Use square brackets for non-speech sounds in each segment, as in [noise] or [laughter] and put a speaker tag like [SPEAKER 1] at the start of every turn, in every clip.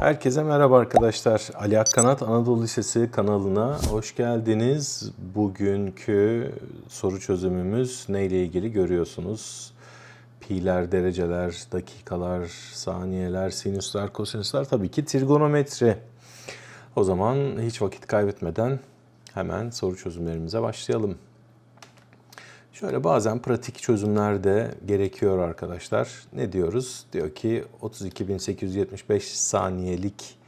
[SPEAKER 1] Herkese merhaba arkadaşlar. Ali Akkanat Anadolu Lisesi kanalına hoş geldiniz. Bugünkü soru çözümümüz neyle ilgili görüyorsunuz. Pi'ler, dereceler, dakikalar, saniyeler, sinüsler, kosinüsler tabii ki trigonometri. O zaman hiç vakit kaybetmeden hemen soru çözümlerimize başlayalım. Şöyle bazen pratik çözümler de gerekiyor arkadaşlar. Ne diyoruz? Diyor ki 32.875 saniyelik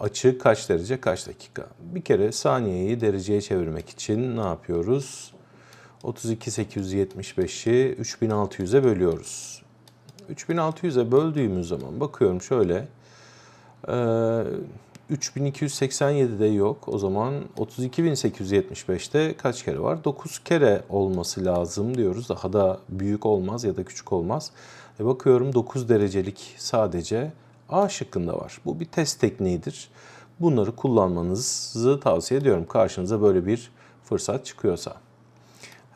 [SPEAKER 1] açı kaç derece kaç dakika? Bir kere saniyeyi dereceye çevirmek için ne yapıyoruz? 32.875'i 3600'e bölüyoruz. 3600'e böldüğümüz zaman bakıyorum şöyle. Ee, 3287'de yok. O zaman 32875'te kaç kere var? 9 kere olması lazım diyoruz. Daha da büyük olmaz ya da küçük olmaz. E bakıyorum 9 derecelik sadece A şıkkında var. Bu bir test tekniğidir. Bunları kullanmanızı tavsiye ediyorum. Karşınıza böyle bir fırsat çıkıyorsa.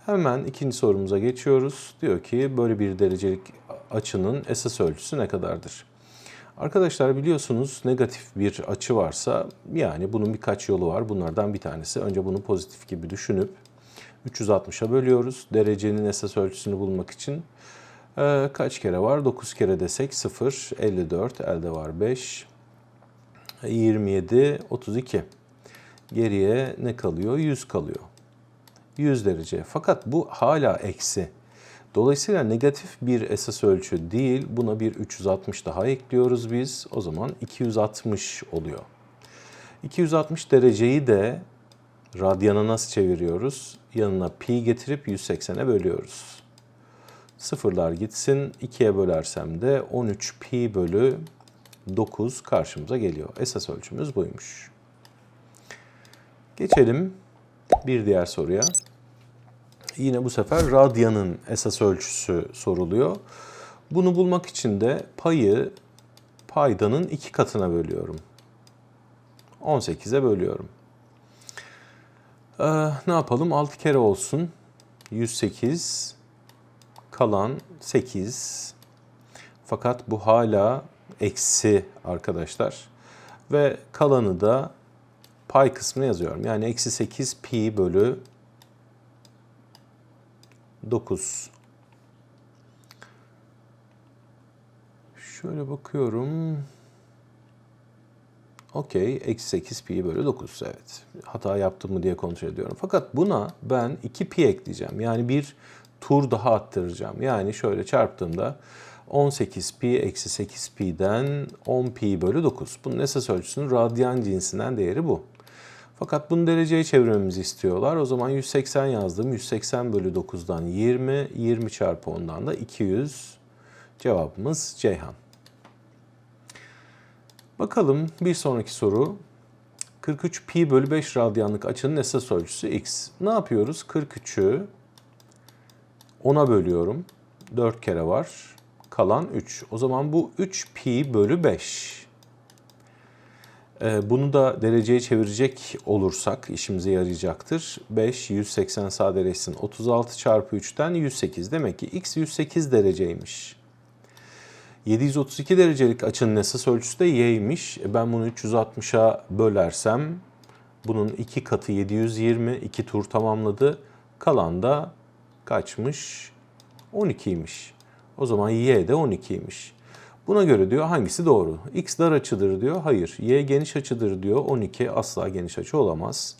[SPEAKER 1] Hemen ikinci sorumuza geçiyoruz. Diyor ki böyle bir derecelik açının esas ölçüsü ne kadardır? Arkadaşlar biliyorsunuz negatif bir açı varsa yani bunun birkaç yolu var. Bunlardan bir tanesi önce bunu pozitif gibi düşünüp 360'a bölüyoruz. Derecenin esas ölçüsünü bulmak için ee, kaç kere var? 9 kere desek 0, 54, elde var 5, 27, 32. Geriye ne kalıyor? 100 kalıyor. 100 derece. Fakat bu hala eksi. Dolayısıyla negatif bir esas ölçü değil, buna bir 360 daha ekliyoruz biz. O zaman 260 oluyor. 260 dereceyi de radyana nasıl çeviriyoruz? Yanına pi getirip 180'e bölüyoruz. Sıfırlar gitsin, 2'ye bölersem de 13 pi bölü 9 karşımıza geliyor. Esas ölçümüz buymuş. Geçelim bir diğer soruya yine bu sefer radyanın esas ölçüsü soruluyor. Bunu bulmak için de payı paydanın iki katına bölüyorum. 18'e bölüyorum. Ee, ne yapalım? 6 kere olsun. 108 kalan 8. Fakat bu hala eksi arkadaşlar. Ve kalanı da pay kısmına yazıyorum. Yani eksi 8 pi bölü 9. Şöyle bakıyorum. Okey. Eksi 8 pi bölü 9. Evet. Hata yaptım mı diye kontrol ediyorum. Fakat buna ben 2 pi ekleyeceğim. Yani bir tur daha attıracağım. Yani şöyle çarptığımda 18 pi eksi 8 pi'den 10 pi bölü 9. Bunun esas ölçüsünün radyan cinsinden değeri bu. Fakat bunu dereceye çevirmemizi istiyorlar. O zaman 180 yazdım. 180 bölü 9'dan 20, 20 çarpı 10'dan da 200. Cevabımız Ceyhan. Bakalım bir sonraki soru. 43 pi bölü 5 radyanlık açının esas ölçüsü x. Ne yapıyoruz? 43'ü 10'a bölüyorum. 4 kere var. Kalan 3. O zaman bu 3 pi bölü 5. Ee, bunu da dereceye çevirecek olursak işimize yarayacaktır. 5, 180 sadeleşsin. 36 çarpı 3'ten 108. Demek ki x 108 dereceymiş. 732 derecelik açının esas ölçüsü de y'ymiş. E ben bunu 360'a bölersem bunun iki katı 720, iki tur tamamladı. Kalan da kaçmış? 12'ymiş. O zaman y de 12'ymiş. Buna göre diyor hangisi doğru? X dar açıdır diyor. Hayır. Y geniş açıdır diyor. 12 asla geniş açı olamaz.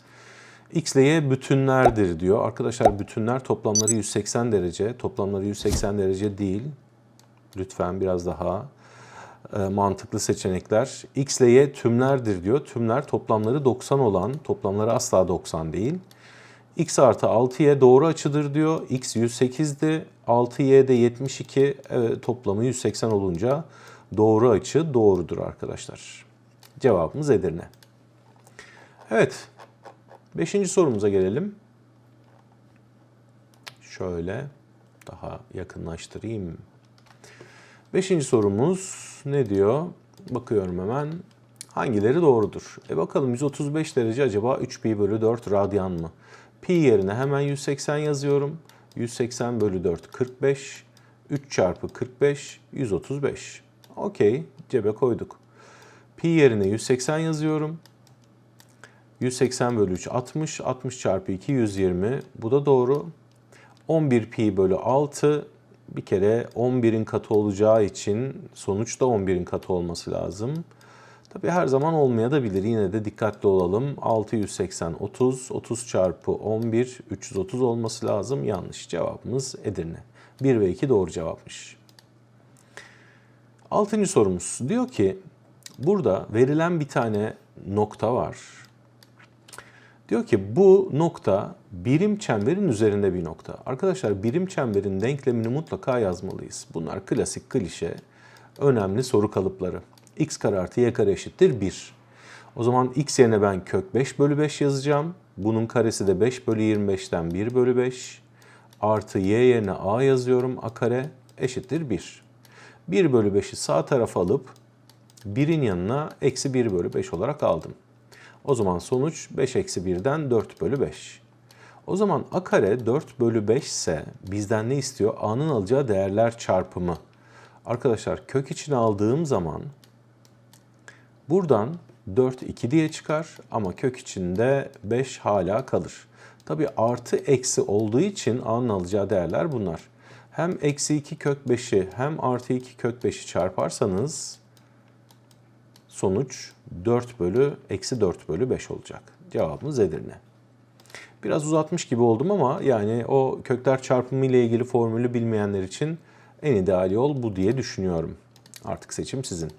[SPEAKER 1] X ile Y bütünlerdir diyor. Arkadaşlar bütünler toplamları 180 derece. Toplamları 180 derece değil. Lütfen biraz daha e, mantıklı seçenekler. X ile Y tümlerdir diyor. Tümler toplamları 90 olan, toplamları asla 90 değil. X artı 6Y doğru açıdır diyor. X 108'di. 6Y de 72. Evet, toplamı 180 olunca doğru açı doğrudur arkadaşlar. Cevabımız Edirne. Evet. Beşinci sorumuza gelelim. Şöyle daha yakınlaştırayım. Beşinci sorumuz ne diyor? Bakıyorum hemen. Hangileri doğrudur? E bakalım 135 derece acaba 3 pi bölü 4 radyan mı? Pi yerine hemen 180 yazıyorum. 180 bölü 4 45. 3 çarpı 45 135. Okey cebe koyduk. Pi yerine 180 yazıyorum. 180 bölü 3 60. 60 çarpı 2 120. Bu da doğru. 11 pi bölü 6 bir kere 11'in katı olacağı için sonuç da 11'in katı olması lazım. Tabi her zaman olmayabilir. Yine de dikkatli olalım. 680 30. 30 çarpı 11 330 olması lazım. Yanlış cevabımız Edirne. 1 ve 2 doğru cevapmış. Altıncı sorumuz diyor ki burada verilen bir tane nokta var. Diyor ki bu nokta birim çemberin üzerinde bir nokta. Arkadaşlar birim çemberin denklemini mutlaka yazmalıyız. Bunlar klasik klişe önemli soru kalıpları. X kare artı y kare eşittir 1. O zaman x yerine ben kök 5 bölü 5 yazacağım. Bunun karesi de 5 bölü 25'ten 1 bölü 5. Artı y yerine a yazıyorum. a kare eşittir 1. 1 bölü 5'i sağ tarafa alıp 1'in yanına eksi 1 bölü 5 olarak aldım. O zaman sonuç 5 eksi 1'den 4 bölü 5. O zaman a kare 4 bölü 5 ise bizden ne istiyor? a'nın alacağı değerler çarpımı. Arkadaşlar kök içine aldığım zaman buradan 4 2 diye çıkar ama kök içinde 5 hala kalır. Tabi artı eksi olduğu için a'nın alacağı değerler bunlar. Hem eksi 2 kök 5'i hem artı 2 kök 5'i çarparsanız sonuç 4 bölü eksi 4 bölü 5 olacak. Cevabımız Edirne. Biraz uzatmış gibi oldum ama yani o kökler çarpımı ile ilgili formülü bilmeyenler için en ideal yol bu diye düşünüyorum. Artık seçim sizin.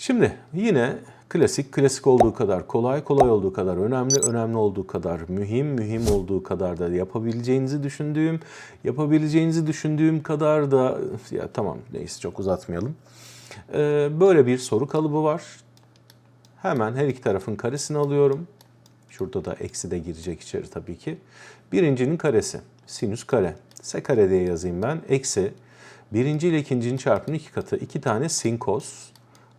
[SPEAKER 1] Şimdi yine klasik, klasik olduğu kadar kolay, kolay olduğu kadar önemli, önemli olduğu kadar mühim, mühim olduğu kadar da yapabileceğinizi düşündüğüm, yapabileceğinizi düşündüğüm kadar da ya tamam neyse çok uzatmayalım. Ee, böyle bir soru kalıbı var. Hemen her iki tarafın karesini alıyorum. Şurada da eksi de girecek içeri tabii ki. Birincinin karesi. Sinüs kare. S kare diye yazayım ben. Eksi birinci ile ikincinin çarpımının iki katı. iki tane sin kos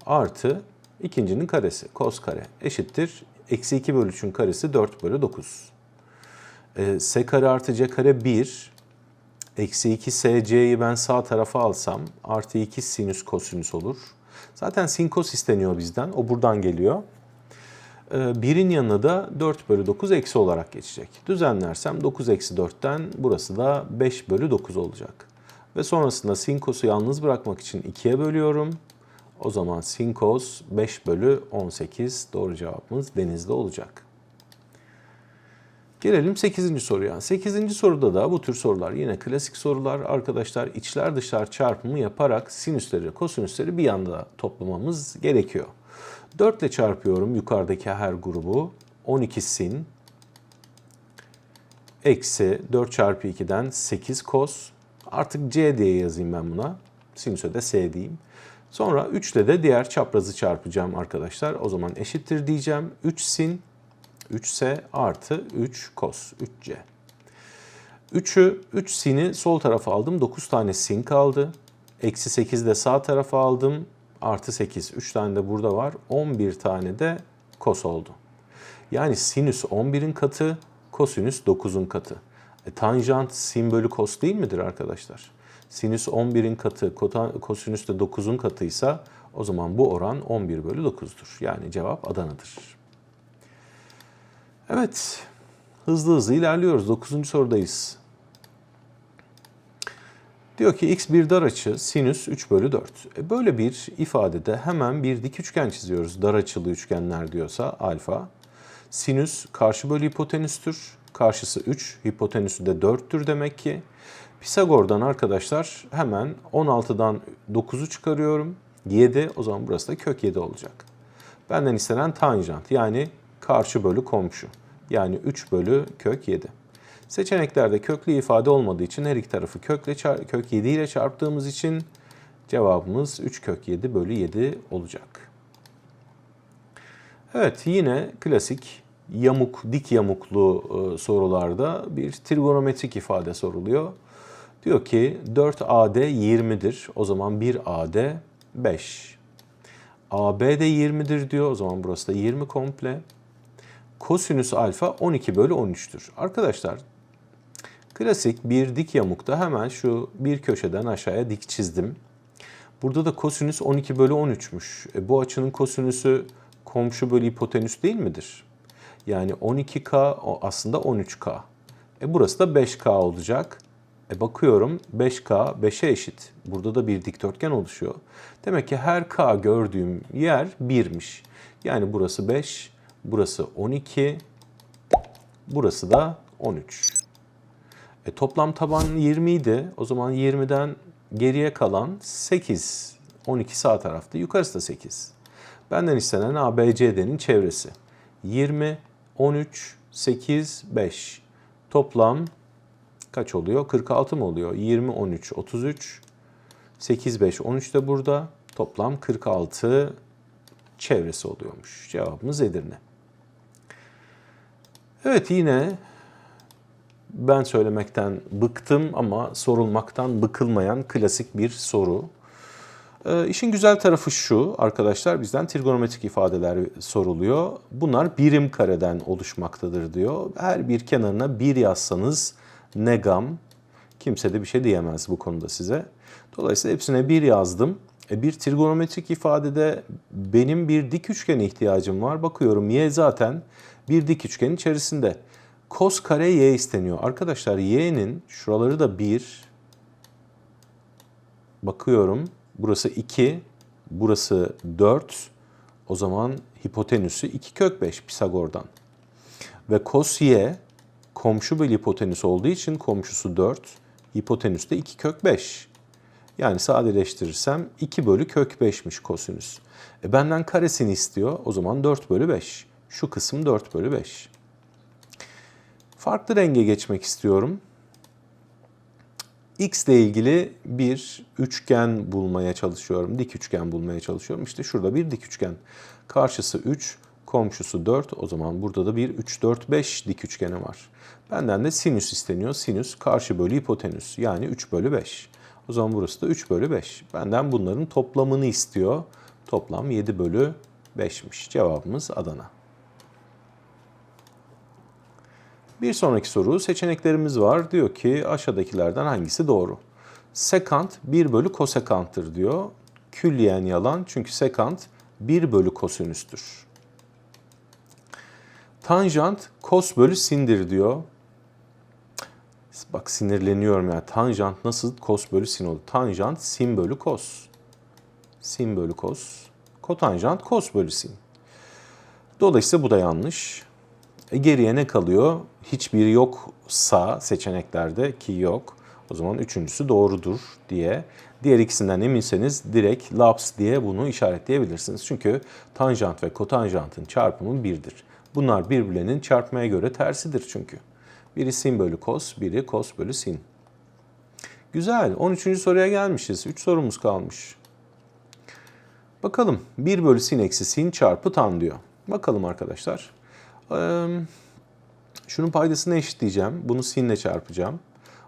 [SPEAKER 1] artı ikincinin karesi. Kos kare eşittir. Eksi 2 bölü 3'ün karesi 4 bölü 9. E, S kare artı C kare 1. Eksi 2 SC'yi ben sağ tarafa alsam artı 2 sinüs kosinüs olur. Zaten sin kos isteniyor bizden. O buradan geliyor. Ee, birin yanına da 4 bölü 9 eksi olarak geçecek. Düzenlersem 9 eksi 4'ten burası da 5 bölü 9 olacak. Ve sonrasında sin kosu yalnız bırakmak için 2'ye bölüyorum. O zaman sin kos 5 bölü 18 doğru cevabımız denizde olacak. Gelelim 8. soruya. 8. soruda da bu tür sorular yine klasik sorular. Arkadaşlar içler dışlar çarpımı yaparak sinüsleri, kosinüsleri bir anda toplamamız gerekiyor. 4 ile çarpıyorum yukarıdaki her grubu. 12 sin eksi 4 çarpı 2'den 8 kos. Artık c diye yazayım ben buna. Sinüse de s diyeyim. Sonra 3 ile de diğer çaprazı çarpacağım arkadaşlar. O zaman eşittir diyeceğim. 3 sin 3s artı 3 kos 3c. 3'ü 3 sin'i sol tarafa aldım. 9 tane sin kaldı. Eksi 8 de sağ tarafa aldım artı 8. 3 tane de burada var. 11 tane de kos oldu. Yani sinüs 11'in katı, kosinüs 9'un katı. E, tanjant sin bölü kos değil midir arkadaşlar? Sinüs 11'in katı, kosinüs de 9'un katıysa o zaman bu oran 11 bölü 9'dur. Yani cevap Adana'dır. Evet, hızlı hızlı ilerliyoruz. 9. sorudayız. Diyor ki x bir dar açı sinüs 3 bölü 4. E böyle bir ifadede hemen bir dik üçgen çiziyoruz. Dar açılı üçgenler diyorsa alfa. Sinüs karşı bölü hipotenüstür. Karşısı 3, hipotenüsü de 4'tür demek ki. Pisagor'dan arkadaşlar hemen 16'dan 9'u çıkarıyorum. 7 o zaman burası da kök 7 olacak. Benden istenen tanjant yani karşı bölü komşu. Yani 3 bölü kök 7. Seçeneklerde köklü ifade olmadığı için her iki tarafı kökle kök 7 ile çarptığımız için cevabımız 3 kök 7 bölü 7 olacak. Evet yine klasik yamuk, dik yamuklu e, sorularda bir trigonometrik ifade soruluyor. Diyor ki 4AD 20'dir. O zaman 1AD 5. AB de 20'dir diyor. O zaman burası da 20 komple. Kosinüs alfa 12 bölü 13'tür. Arkadaşlar Klasik bir dik yamukta hemen şu bir köşeden aşağıya dik çizdim. Burada da kosinüs 12 bölü 13'müş. E, bu açının kosinüsü komşu bölü hipotenüs değil midir? Yani 12K o aslında 13K. E burası da 5K olacak. E bakıyorum 5K 5'e eşit. Burada da bir dikdörtgen oluşuyor. Demek ki her K gördüğüm yer 1'miş. Yani burası 5, burası 12, burası da 13. E, toplam taban 20 idi. O zaman 20'den geriye kalan 8. 12 sağ tarafta, yukarısı da 8. Benden istenen ABCD'nin çevresi. 20, 13, 8, 5. Toplam kaç oluyor? 46 mı oluyor? 20, 13, 33. 8, 5, 13 de burada. Toplam 46 çevresi oluyormuş. Cevabımız Edirne. Evet yine ben söylemekten bıktım ama sorulmaktan bıkılmayan klasik bir soru. Ee, işin güzel tarafı şu arkadaşlar bizden trigonometrik ifadeler soruluyor. Bunlar birim kareden oluşmaktadır diyor. Her bir kenarına bir yazsanız ne gam kimse de bir şey diyemez bu konuda size. Dolayısıyla hepsine bir yazdım. E, bir trigonometrik ifadede benim bir dik üçgene ihtiyacım var. Bakıyorum y zaten bir dik üçgenin içerisinde. Kos kare y isteniyor. Arkadaşlar y'nin şuraları da 1. Bakıyorum. Burası 2. Burası 4. O zaman hipotenüsü 2 kök 5 Pisagor'dan. Ve kos y komşu bölü hipotenüs olduğu için komşusu 4. Hipotenüs de 2 kök 5. Yani sadeleştirirsem 2 bölü kök 5'miş kosinüs. E benden karesini istiyor. O zaman 4 bölü 5. Şu kısım 4 bölü 5. Farklı renge geçmek istiyorum. X ile ilgili bir üçgen bulmaya çalışıyorum. Dik üçgen bulmaya çalışıyorum. İşte şurada bir dik üçgen. Karşısı 3, komşusu 4. O zaman burada da bir 3, 4, 5 dik üçgeni var. Benden de sinüs isteniyor. Sinüs karşı bölü hipotenüs. Yani 3 bölü 5. O zaman burası da 3 bölü 5. Benden bunların toplamını istiyor. Toplam 7 bölü 5'miş. Cevabımız Adana. Bir sonraki soru seçeneklerimiz var. Diyor ki aşağıdakilerden hangisi doğru? Sekant 1 bölü kosekanttır diyor. Külliyen yalan çünkü sekant 1 bölü kosinüstür. Tanjant kos bölü sindir diyor. Bak sinirleniyorum ya. Tanjant nasıl kos bölü sin olur? Tanjant sin bölü kos. Sin bölü kos. Kotanjant kos bölü sin. Dolayısıyla bu da yanlış. E geriye ne kalıyor? Hiçbiri yoksa seçeneklerde ki yok. O zaman üçüncüsü doğrudur diye. Diğer ikisinden eminseniz direkt laps diye bunu işaretleyebilirsiniz. Çünkü tanjant ve kotanjantın çarpımı birdir. Bunlar birbirlerinin çarpmaya göre tersidir çünkü. Biri sin bölü kos, biri kos bölü sin. Güzel. 13. soruya gelmişiz. 3 sorumuz kalmış. Bakalım. 1 bölü sin eksi sin çarpı tan diyor. Bakalım arkadaşlar. Ee, şunun paydasını eşitleyeceğim. Bunu sinle çarpacağım.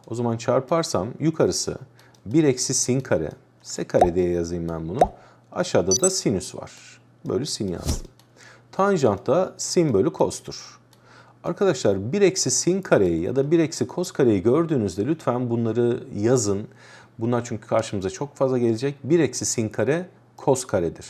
[SPEAKER 1] O zaman çarparsam yukarısı 1 eksi sin kare. S kare diye yazayım ben bunu. Aşağıda da sinüs var. Bölü sin yazdım. Tanjant da sin bölü kostur. Arkadaşlar 1 eksi sin kareyi ya da 1 eksi kos kareyi gördüğünüzde lütfen bunları yazın. Bunlar çünkü karşımıza çok fazla gelecek. 1 eksi sin kare kos karedir.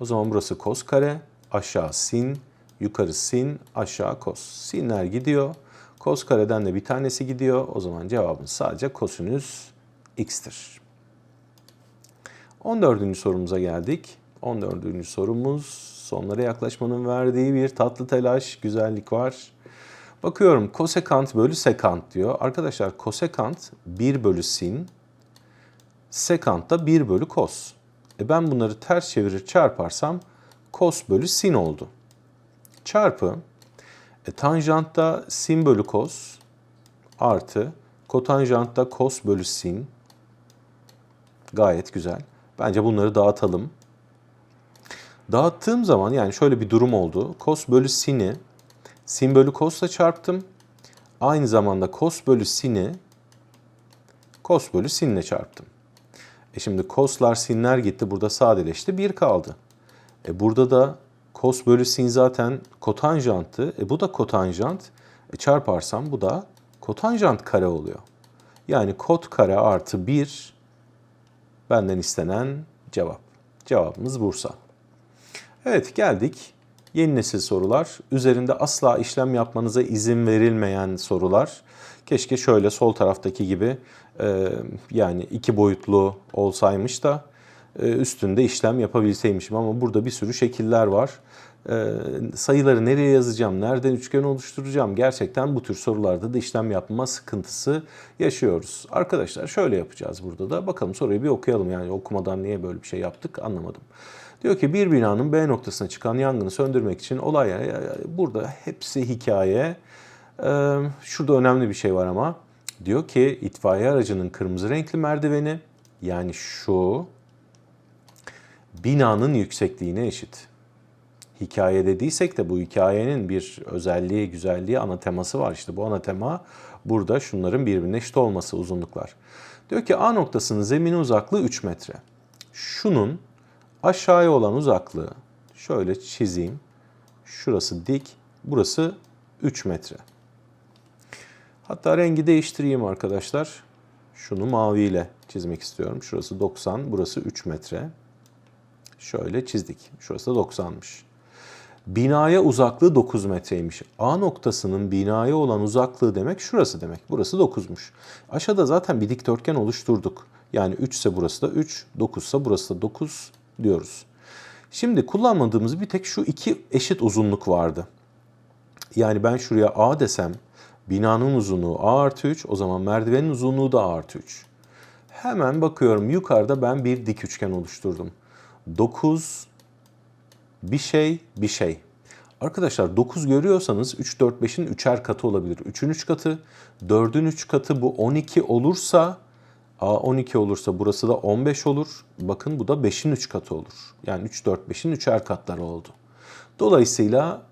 [SPEAKER 1] O zaman burası kos kare, aşağı sin, yukarı sin, aşağı kos. Sinler gidiyor. Kos kareden de bir tanesi gidiyor. O zaman cevabın sadece kosinüs x'tir. 14. sorumuza geldik. 14. sorumuz sonlara yaklaşmanın verdiği bir tatlı telaş, güzellik var. Bakıyorum kosekant bölü sekant diyor. Arkadaşlar kosekant 1 bölü sin, sekant da 1 bölü kos. E ben bunları ters çevirir çarparsam kos bölü sin oldu. Çarpı e, tanjantta sin bölü kos artı kotanjantta kos bölü sin. Gayet güzel. Bence bunları dağıtalım. Dağıttığım zaman yani şöyle bir durum oldu. Kos bölü sin'i sin bölü kosla çarptım. Aynı zamanda kos bölü sin'i kos bölü sinle çarptım. E şimdi koslar sinler gitti. Burada sadeleşti. 1 kaldı. E burada da kos bölü sin zaten kotanjanttı. E bu da kotanjant. E çarparsam bu da kotanjant kare oluyor. Yani kot kare artı 1 benden istenen cevap. Cevabımız Bursa. Evet geldik. Yeni nesil sorular. Üzerinde asla işlem yapmanıza izin verilmeyen sorular. Keşke şöyle sol taraftaki gibi e, yani iki boyutlu olsaymış da e, üstünde işlem yapabilseymişim. Ama burada bir sürü şekiller var. E, sayıları nereye yazacağım, nereden üçgen oluşturacağım gerçekten bu tür sorularda da işlem yapma sıkıntısı yaşıyoruz. Arkadaşlar şöyle yapacağız burada da. Bakalım soruyu bir okuyalım yani okumadan niye böyle bir şey yaptık anlamadım. Diyor ki bir binanın B noktasına çıkan yangını söndürmek için olay burada hepsi hikaye. Ee, şurada önemli bir şey var ama diyor ki itfaiye aracının kırmızı renkli merdiveni yani şu binanın yüksekliğine eşit. Hikaye dediysek de bu hikayenin bir özelliği, güzelliği, ana teması var. İşte bu ana tema burada şunların birbirine eşit olması uzunluklar. Diyor ki A noktasının zemini uzaklığı 3 metre. Şunun aşağıya olan uzaklığı şöyle çizeyim. Şurası dik, burası 3 metre. Hatta rengi değiştireyim arkadaşlar. Şunu maviyle çizmek istiyorum. Şurası 90, burası 3 metre. Şöyle çizdik. Şurası da 90'mış. Binaya uzaklığı 9 metreymiş. A noktasının binaya olan uzaklığı demek şurası demek. Burası 9'muş. Aşağıda zaten bir dikdörtgen oluşturduk. Yani 3 ise burası da 3, 9 ise burası da 9 diyoruz. Şimdi kullanmadığımız bir tek şu iki eşit uzunluk vardı. Yani ben şuraya A desem binanın uzunluğu A artı 3 o zaman merdivenin uzunluğu da A artı 3. Hemen bakıyorum yukarıda ben bir dik üçgen oluşturdum. 9 bir şey bir şey. Arkadaşlar 9 görüyorsanız 3, 4, 5'in 3'er katı olabilir. 3'ün 3 katı, 4'ün 3 katı bu 12 olursa A 12 olursa burası da 15 olur. Bakın bu da 5'in 3 katı olur. Yani 3, 4, 5'in 3'er katları oldu. Dolayısıyla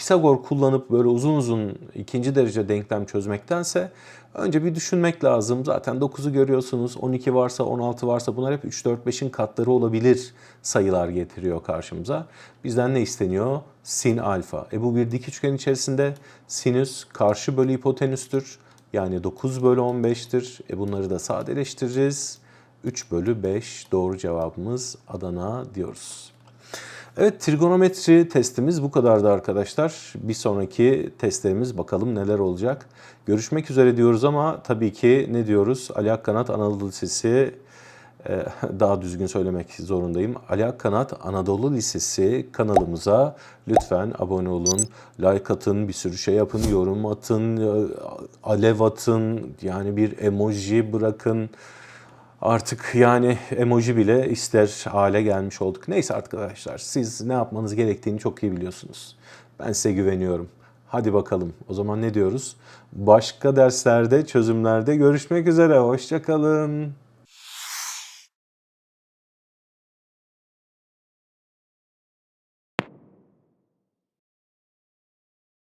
[SPEAKER 1] Pisagor kullanıp böyle uzun uzun ikinci derece denklem çözmektense önce bir düşünmek lazım. Zaten 9'u görüyorsunuz. 12 varsa 16 varsa bunlar hep 3, 4, 5'in katları olabilir sayılar getiriyor karşımıza. Bizden ne isteniyor? Sin alfa. E bu bir dik üçgen içerisinde sinüs karşı bölü hipotenüstür. Yani 9 bölü 15'tir. E bunları da sadeleştiririz. 3 bölü 5 doğru cevabımız Adana diyoruz. Evet trigonometri testimiz bu kadardı arkadaşlar. Bir sonraki testlerimiz bakalım neler olacak. Görüşmek üzere diyoruz ama tabii ki ne diyoruz? Ali Akkanat Anadolu Lisesi e, [laughs] daha düzgün söylemek zorundayım. Ali Akkanat Anadolu Lisesi kanalımıza lütfen abone olun, like atın, bir sürü şey yapın, yorum atın, e, alev atın, yani bir emoji bırakın. Artık yani emoji bile ister hale gelmiş olduk. Neyse arkadaşlar siz ne yapmanız gerektiğini çok iyi biliyorsunuz. Ben size güveniyorum. Hadi bakalım. O zaman ne diyoruz? Başka derslerde, çözümlerde görüşmek üzere. Hoşçakalın.